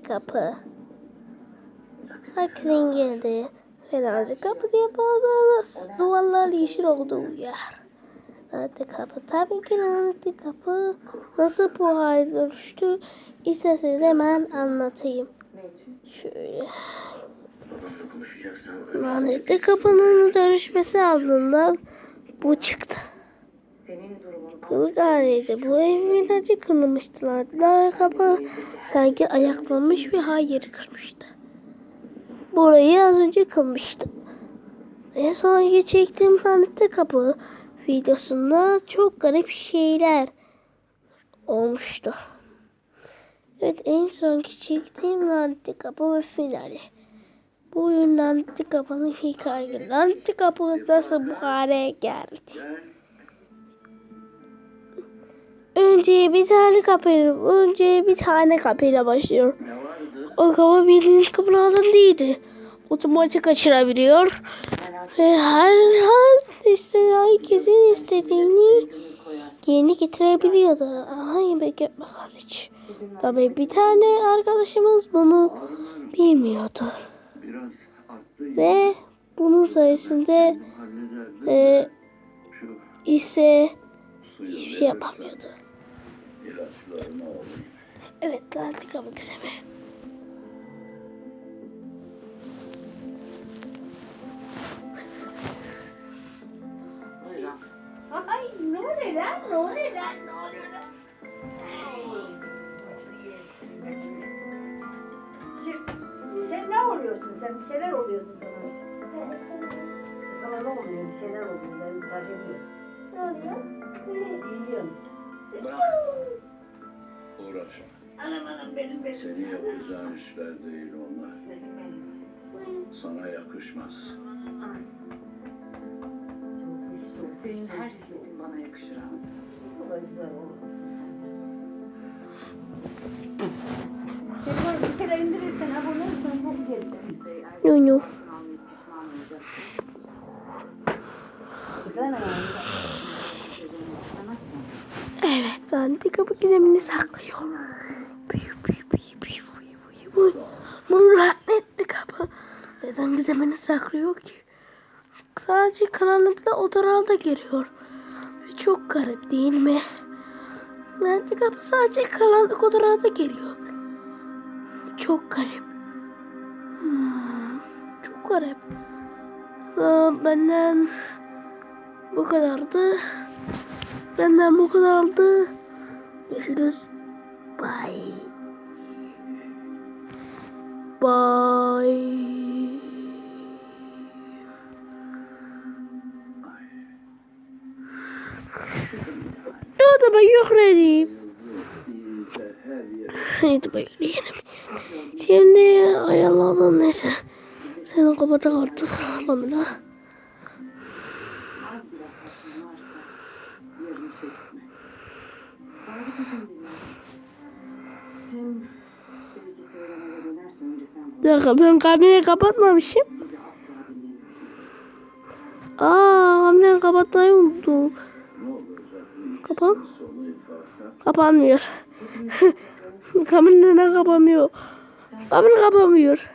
kapı. Herkesin geldiği Fenerci kapı diye bağlarız. Duvarlar yeşil olduğu yer. Lanetli kapı. Tabii ki lanetli kapı nasıl bu hale dönüştü ise size hemen anlatayım. Şöyle. Lanetli kapının dönüşmesi ardından bu çıktı. Senin durumun Kılık haliydi. Bu evin acı kırılmıştı. Lanetli kapı sanki ayaklanmış ve hayır kırmıştı. Burayı az önce kılmıştı. En sonki çektiğim lanetli kapı videosunda çok garip şeyler olmuştu. Evet en sonki çektiğim lanetli kapı ve finali. Bu oyun lanetli kapının hikayesi. Lanetli kapı nasıl bu hale geldi? Önce bir tane kapıyla, önce bir tane kapıyla başlıyor. O kapı bildiğiniz kapılardan değildi. Otomatik açılabiliyor. Ve her her işte herkesin istediğini yeni getirebiliyordu. Yemek yapmak hariç. Tabii bir tane arkadaşımız bunu bilmiyordu. Ve bunun sayesinde e, ise hiçbir şey yapamıyordu. İlaçlarını alayım. Evet, kapı güzel. Buyurun. Ay ne oluyor lan? Ne oluyor lan? Ne oluyor lan? Sen ne oluyorsun sen? Bir şeyler oluyorsun sana. Sana ne oluyor? Bir şeyler oluyor. Ben fark ediyorum. Ne oluyor? Yiyorum. Uğraşma. Anam anam benim benim. Seni yapacağın işler değil onlar. Benim benim. Sana yakışmaz. Ay. Çok Senin her hizmetin bana yakışır ha. Bu kadar güzel olmasın sen. Bir kere indirirsen abone olursan gelir. No, no. Pişman olacaksın. Güzel ama. Lanetli kapı gizemini saklıyor. Büyü, büyü, büyü, büyü, büyü, büyü, büyü. Bu lanetli kapı neden gizemini saklıyor ki? Sadece karanlıkta odalarda geliyor. Ve çok garip değil mi? Lanetli kapı sadece karanlık odalarda geliyor. Çok garip. Hmm, çok garip. Aa, benden bu kadardı. Benden bu kadardı. Görüşürüz. Bye. Bye. Ja, dan ben je ready. Niet ben je Şimdi ayarlardan neyse. Senin kapatın artık. dan. Sen Bir dakika ben kamerayı kapatmamışım. bizi asla dinlemiyorsun. Aa kamerayı kapatmayı unuttum. Kapan. Kapanmıyor. Kamera neden kapanmıyor? Kamera kapanmıyor.